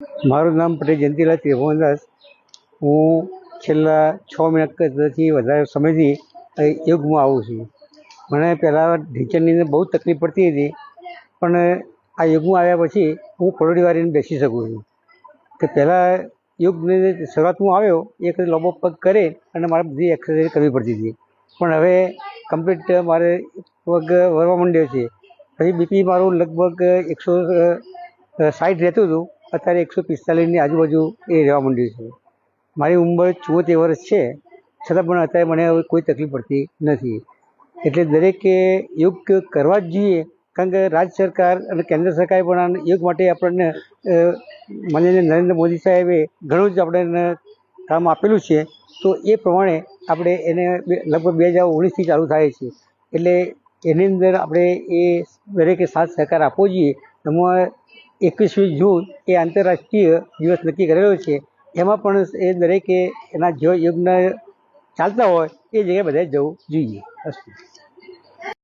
મારું નામ પટેલ જયંતિલાલ ત્રિભુવનદાસ. હું છેલ્લા છ મહિનાથી વધારે સમયથી યોગમાં આવું છું. મને પહેલાં ઢીંચણની અંદર બહુ તકલીફ પડતી હતી, પણ આ યોગમાં આવ્યા પછી હું પરોઢી વાળીને બેસી શકું છું. કે પહેલાં યોગની શરૂઆતમાં આવ્યો એક લાંબો પગ કરે અને મારે બધી એક્સરસાઇઝ કરવી પડતી હતી. પણ હવે કમ્પ્લીટ મારે પગ વરવા માંડ્યો છે. પછી બીપી મારું લગભગ એકસો સાઠ રહેતું હતું. અત્યારે એકસો પિસ્તાલીસની આજુબાજુ એ રહેવા માંડ્યું છે. મારી ઉંમર ચોતેર વર્ષ છે. છતાં પણ અત્યારે મને હવે કોઈ તકલીફ પડતી નથી. એટલે દરેકે યોગ કરવા જ જોઈએ. કારણ કે રાજ્ય સરકાર અને કેન્દ્ર સરકારે પણ યોગ માટે આપણને માનનીય નરેન્દ્ર મોદી સાહેબે ઘણું જ આપણને કામ આપેલું છે. તો એ પ્રમાણે આપણે એને લગભગ બે હજાર ઓગણીસથી ચાલુ થાય છે. એટલે એની અંદર આપણે એ દરેકે સાથ સહકાર આપવો જોઈએ. એમાં એકવીસમી જૂન એ આંતરરાષ્ટ્રીય દિવસ નક્કી કરેલો છે. એમાં પણ એ દરેકે એના જો યોગના ચાલતા હોય એ જગ્યાએ બધાએ જવું જોઈએ. અસ્તુ.